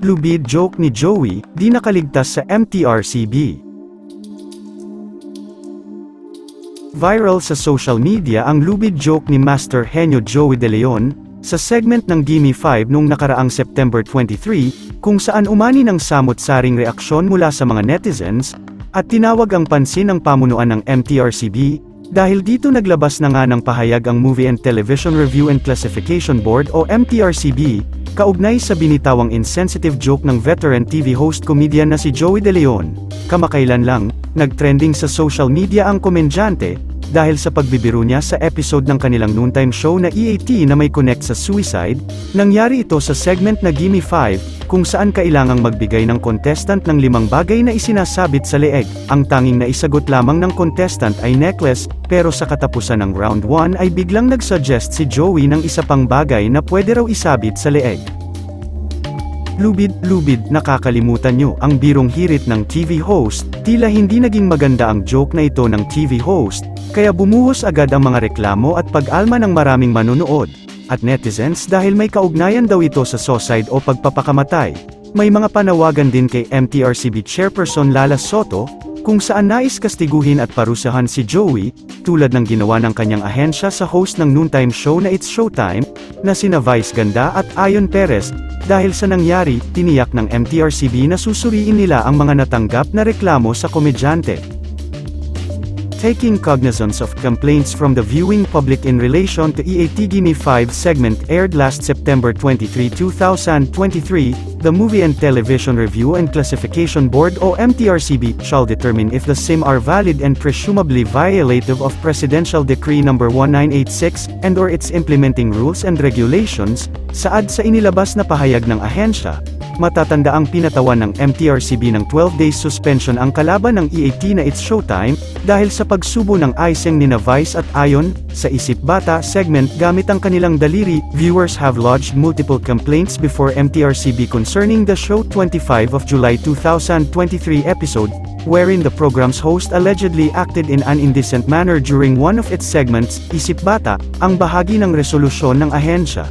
lubid joke ni Joey, di nakaligtas sa MTRCB. Viral sa social media ang lubid joke ni Master Henyo Joey De Leon, sa segment ng Gimme 5 noong nakaraang September 23, kung saan umani ng samot-saring reaksyon mula sa mga netizens, at tinawag ang pansin ng pamunuan ng MTRCB, dahil dito naglabas na nga ng pahayag ang Movie and Television Review and Classification Board o MTRCB, kaugnay sa binitawang insensitive joke ng veteran TV host comedian na si Joey De Leon. Kamakailan lang, nagtrending sa social media ang komedyante, dahil sa pagbibiro niya sa episode ng kanilang noontime show na EAT na may connect sa suicide, nangyari ito sa segment na Gimme 5, kung saan kailangang magbigay ng contestant ng limang bagay na isinasabit sa leeg. Ang tanging naisagot lamang ng contestant ay necklace, pero sa katapusan ng round 1 ay biglang nagsuggest si Joey ng isa pang bagay na pwede raw isabit sa leeg. Lubid, lubid, nakakalimutan nyo ang birong hirit ng TV host, tila hindi naging maganda ang joke na ito ng TV host, kaya bumuhos agad ang mga reklamo at pag-alma ng maraming manonood, at netizens dahil may kaugnayan daw ito sa suicide o pagpapakamatay. May mga panawagan din kay MTRCB Chairperson Lala Soto, kung saan nais kastiguhin at parusahan si Joey, tulad ng ginawa ng kanyang ahensya sa host ng noontime show na It's Showtime, na sina Vice Ganda at Ayon Perez, dahil sa nangyari, tiniyak ng MTRCB na susuriin nila ang mga natanggap na reklamo sa komedyante. Taking cognizance of complaints from the viewing public in relation to EAT Gimme 5 segment aired last September 23, 2023, the Movie and Television Review and Classification Board o MTRCB shall determine if the same are valid and presumably violative of Presidential Decree No. 1986 and or its implementing rules and regulations, saad sa inilabas na pahayag ng ahensya, matatanda ang pinatawan ng MTRCB ng 12 days suspension ang kalaban ng EAT na It's Showtime, dahil sa pagsubo ng icing ni Vice at Ayon, sa Isip Bata segment gamit ang kanilang daliri, viewers have lodged multiple complaints before MTRCB concerning the show 25 of July 2023 episode, wherein the program's host allegedly acted in an indecent manner during one of its segments, Isip Bata, ang bahagi ng resolusyon ng ahensya.